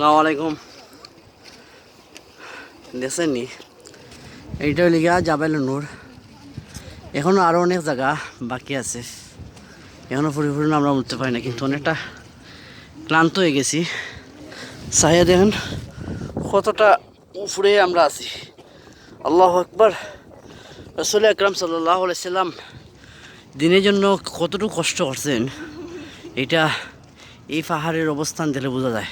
সালাম আলাইকুম। দেখছেন নি? এইটা গিয়া জাবেল নূর এখনও আরও অনেক জায়গা বাকি আছে। এখনও পরিপূর্ণ আমরা উঠতে পারি না, কিন্তু অনেকটা ক্লান্ত হয়ে গেছি। সাহিয়া দেখেন কতটা উপরে আমরা আছি। আল্লাহ আকবর। রসুল আকরাম সাল্লাহ সাল্লাম দিনের জন্য কতটুকু কষ্ট করছেন এটা এই পাহাড়ের অবস্থান দিলে বোঝা যায়।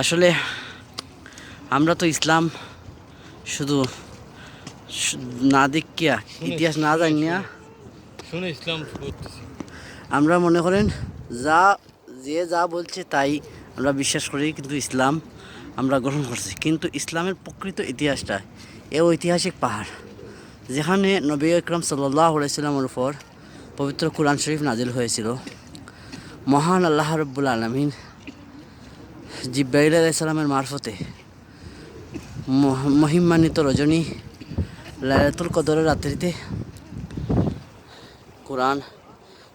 আসলে আমরা তো ইসলাম শুধু না দেখিয়া ইতিহাস না জানিয়া শুনে ইসলাম আমরা মনে করেন যা যে যা বলছে তাই আমরা বিশ্বাস করি কিন্তু ইসলাম আমরা গ্রহণ করছি। কিন্তু ইসলামের প্রকৃত ইতিহাসটা এ ঐতিহাসিক পাহাড় যেখানে নবী আকরম সাল্লাহ সাল্লামের উপর পবিত্র কোরআন শরীফ নাজিল হয়েছিল। মহান আল্লাহ রব্বুল আলমিন জিব্রাইল আলাইসাল্লামের মারফতে মহ- মহিমান্বিত রজনী লায়াতুল কদরের রাত্রিতে কোরআন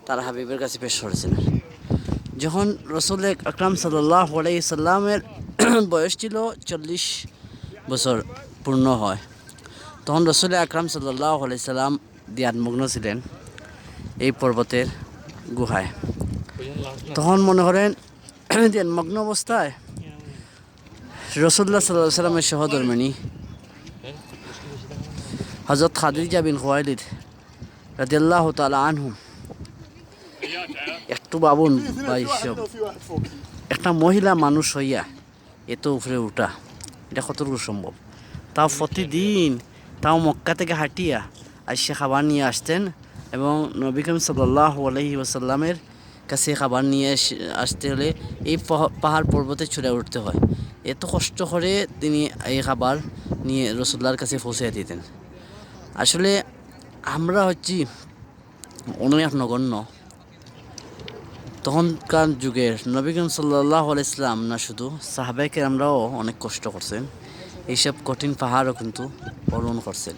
তার হাবিবের কাছে পেশ করেছিলেন যখন রসুল আকরাম সাল্লাহ সাল্লামের বয়স ছিল চল্লিশ বছর পূর্ণ হয়, তখন রসুল আকরাম সাল্লাহ সাল্লাম দিয়ানমগ্ন ছিলেন এই পর্বতের গুহায়। তখন মনে করেন ধ্যানমগ্ন অবস্থায় রসুল্লাহ সাল্লাহ সাল্লামের সহধর্মিনী হজরত খাদিজা বিন খোয়াইলিদ রাদিয়াল্লাহ তালা আনহুম একটু বাবুন ভাই সব। একটা মহিলা মানুষ হইয়া এত উপরে উঠা, এটা কতটুকু সম্ভব? তাও প্রতিদিন তাও মক্কা থেকে হাঁটিয়া আসে খাবার নিয়ে আসতেন এবং নবী করিম সাল্লাহ আলহি ওসাল্লামের কাছে খাবার নিয়ে আসতে হলে এই পাহাড় পর্বতে চড়ে উঠতে হয়। এত কষ্ট করে তিনি এই খাবার নিয়ে রসুল্লার কাছে পৌঁছে দিতেন। আসলে আমরা হচ্ছি অনেক নগণ্য। তখনকার যুগের নবীগণ সাল্লাহ ইসলাম না শুধু সাহাবাইকে আমরাও অনেক কষ্ট করছেন। এইসব কঠিন পাহাড়ও কিন্তু অরণ করছেন।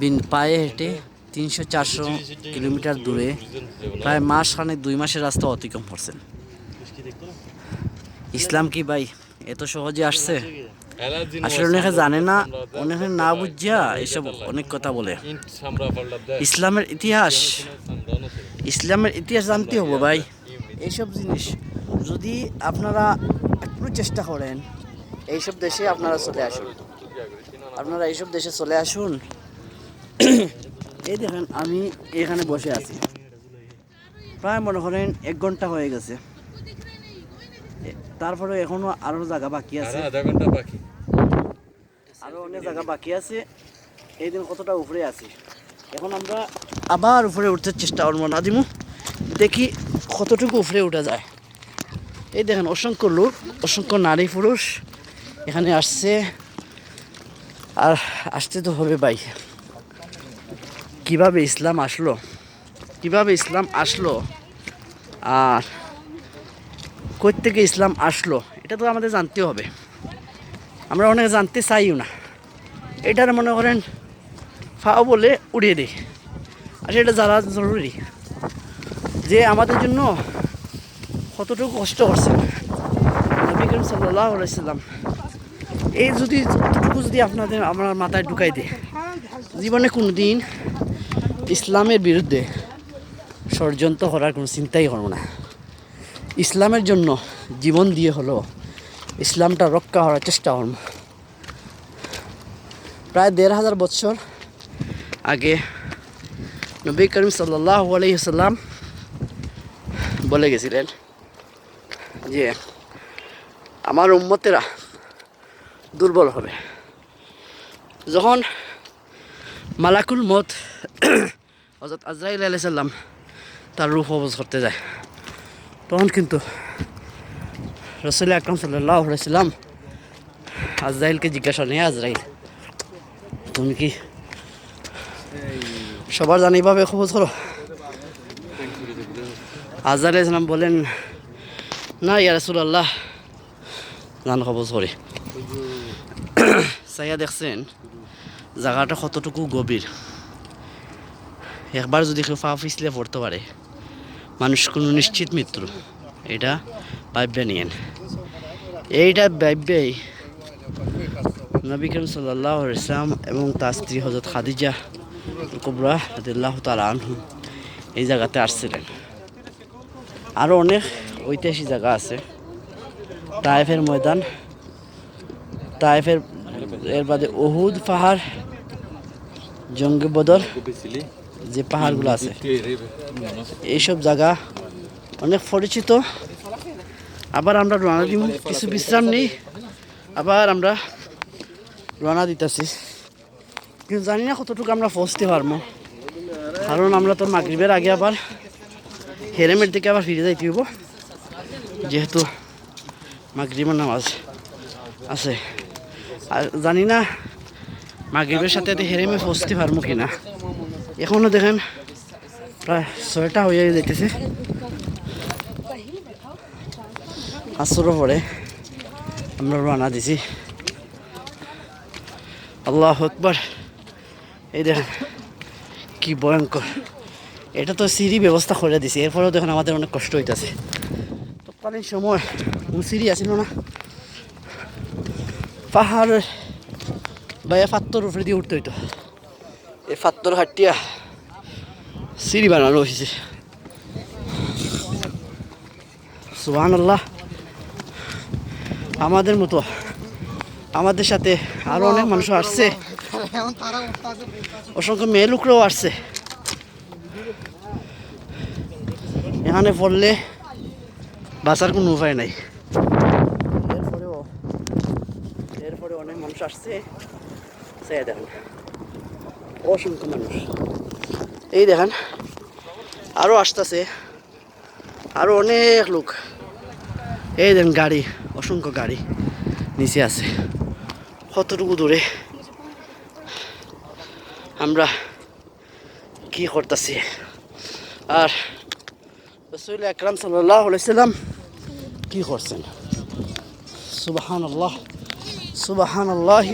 বিন পায়ে হেঁটে তিনশো চারশো কিলোমিটার দূরে প্রায় মাস খানেক দুই মাসের রাস্তা অতিক্রম করছেন ইসলাম কি ভাই এত সহজে আসছে? আসলে অনেকে জানে না, অনেকে না বুঝিয়া এসব অনেক কথা বলে। ইসলামের ইতিহাস ইসলামের ইতিহাস জানতে হবে ভাই। এইসব জিনিস যদি আপনারা একটু চেষ্টা করেন, এইসব দেশে আপনারা চলে আসুন। আপনারা এইসব দেশে চলে আসুন এই দেখেন আমি এখানে বসে আছি। প্রায় মনে করেন এক ঘণ্টা হয়ে গেছে। তারপরে এখনও আরও জায়গা বাকি আছে। আধা ঘণ্টা বাকি। আরও অনেক জায়গা বাকি আছে। এই দিন কতটা উপরে আছি? এখন আমরা আবার উপরে উঠতে চেষ্টা করব না দিমু দেখি কতটুকু উপরে উঠা যায়। এই দেখেন অসংখ্য লোক অসংখ্য নারী পুরুষ এখানে আসছে। আর আসতে তো হবে ভাই। কীভাবে ইসলাম আসলো? কীভাবে ইসলাম আসলো? আর থেকে ইসলাম আসলো? এটা তো আমাদের জানতে হবে। আমরা অনেক জানতে চাইও না। এটার মনে করেন, ফাও বলে উড়িয়ে দিই। আর সেটা জানা জরুরি। যে আমাদের জন্য কতটুকু কষ্ট করছে নবী করিম এই যদি যতটুকু যদি আপনাদের, আমার মাথায় ঢুকাই দেয়। জীবনে কোনো দিন ইসলামের বিরুদ্ধে ষড়যন্ত্র করার কোনো চিন্তাই করব না। ইসলামের জন্য জীবন দিয়ে হলো ইসলামটা রক্ষা করার চেষ্টা করব। প্রায় দেড় হাজার বছর আগে নবী করিম সাল্লাহ বলে গেছিলেন যে আমার উম্মতেরা দুর্বল হবে। যখন মালাকুল মত হজরত আজরাইল আলাইসাল্লাম তার রূপ অবজ করতে যায়। তখন কিন্তু রসুল আকরম সাল্লাহ সাল্লাম আজরাইলকে জিজ্ঞাসা নেই আজরাইল, তুমি কি সবার জানি এইভাবে খবর করো? আজরাইল ইসলাম বলেন না ইয়া রসুল আল্লাহ জান খবর করি। চাইয়া দেখছেন, জায়গাটা কতটুকু গভীর। একবার যদি কেউ পা পিছলে পড়তে পারে, মানুষ কোনো নিশ্চিত মৃত্যু এটা ভাববে নিয়েন এইটা ভাববেই নবী সাল্লাহ ইসলাম এবং তার স্ত্রী হজরত খাদিজা কুবরা রদিল্লাহ তালা আনহু এই জায়গাতে আসছিলেন। আরও অনেক ঐতিহাসিক জায়গা আছে। তায়েফের ময়দান, তায়েফের, এর বাদে ওহুদ পাহাড় জঙ্গি বদর যে পাহাড়গুলো আছে। এইসব জায়গা অনেক পরিচিত। আবার আমরা রওনা দিব কিছু বিশ্রাম নেই। আবার আমরা রওনা দিতেছি। কিন্তু জানি না কতটুকু আমরা পৌঁছতে পারব। কারণ আমরা তো মাগরিবের আগে আবার হেরেমের দিকে আবার ফিরে যাইতে হইব। যেহেতু মাগরিবের নামাজ আছে। আর জানি না মাগরিবের সাথে হেরেমে পৌঁছতে পারব কিনা। এখনও দেখেন, প্রায় ছয়টা হয়ে যাইতেছে। আসরও পরে আমরা রানা দিছি। আল্লাহ আকবর। এই দেখেন, কি ভয়ঙ্কর। এটা তো সিঁড়ি ব্যবস্থা করে দিছি। এরপরেও দেখেন আমাদের অনেক কষ্ট হইতেছে। তৎকালীন সময় সিঁড়ি আসিল না? পাহাড়ের বা এ ফাত্তর উপরে দিয়ে উঠতে হইতো। এই ফাত্তর হাটিয়া সিঁড়ি বানানো হয়েছে। সুহান আল্লাহ আমাদের মতো, আমাদের সাথে আরও অনেক মানুষ আসছে। অসংখ্য মেয়ে লোকরাও আসছে। এখানে পড়লে বাঁচার কোনো উপায় নাই। এরপরেও এরপরে অনেক মানুষ আসছে। সে অসংখ্য মানুষ। এই দেখেন আরও আসতেছে আরও অনেক লোক। এই দেখেন গাড়ি, অসংখ্য গাড়ি নিচে আছে। কতটুকু দূরে? আমরা কি করতেছি? আর রসুল আকরাম সাল্লাহ সাল্লাম কি করছেন? সুবাহান আল্লাহ সুবাহান আল্লাহ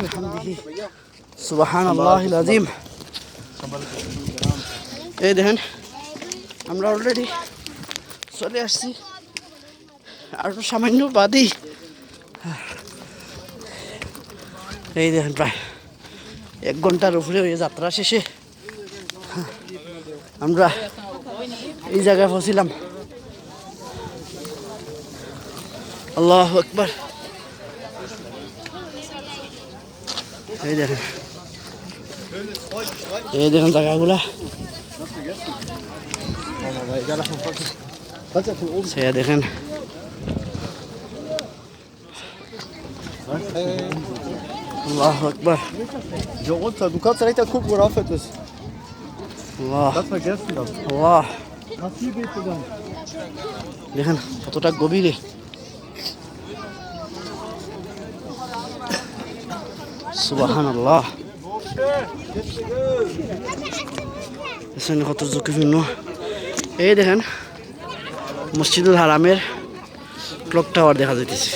সুবাহান আল্লাহ আজিম এই দেখেন, আমরা অলরেডি চলে আসছি। আর সামান্য বাদই। এই দেখেন প্রায় এক ঘণ্টার উপরে ওই যাত্রা শেষে আমরা এই জায়গায় পৌঁছিলাম। আল্লাহ একবার এই দেখেন। এই দেখেন জায়গাগুলা সে দেখেন আল্লাহ একবার Hier runter, du kannst direkt da gucken, wo der aufhört ist. আল্লাহ Das vergessen das. আল্লাহ Nach hier geht's dann. দেখেন কতটা গভীরে সুবাহান কত এই দেখেন, মসজিদুল হারামের ক্লক টাওয়ার দেখা যাইতেছে।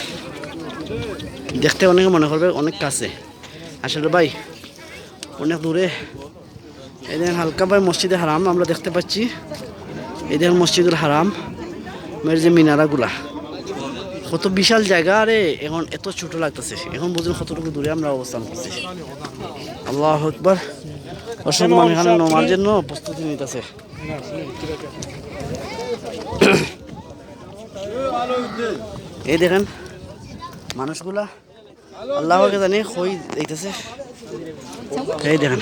দেখতে অনেকে মনে করবে অনেক কাছে। আসলে ভাই, অনেক দূরে। এই দেখেন, হালকা ভাই মসজিদে হারাম, আমরা দেখতে পাচ্ছি। এই দেখেন মসজিদুল হারাম মের যে মিনারাগুলা। কত বিশাল জায়গা, আরে, এখন এত ছোট লাগতেছে। এখন বুঝুন কতটুকু দূরে আমরা অবস্থান করছি। আল্লাহ একবার অসংখ্য মানুষ এখানে নমার জন্য প্রস্তুতি নিতেছে। এই দেখেন, মানুষগুলা আল্লাহকে জানি কই যাইতেছে এই দেখেন।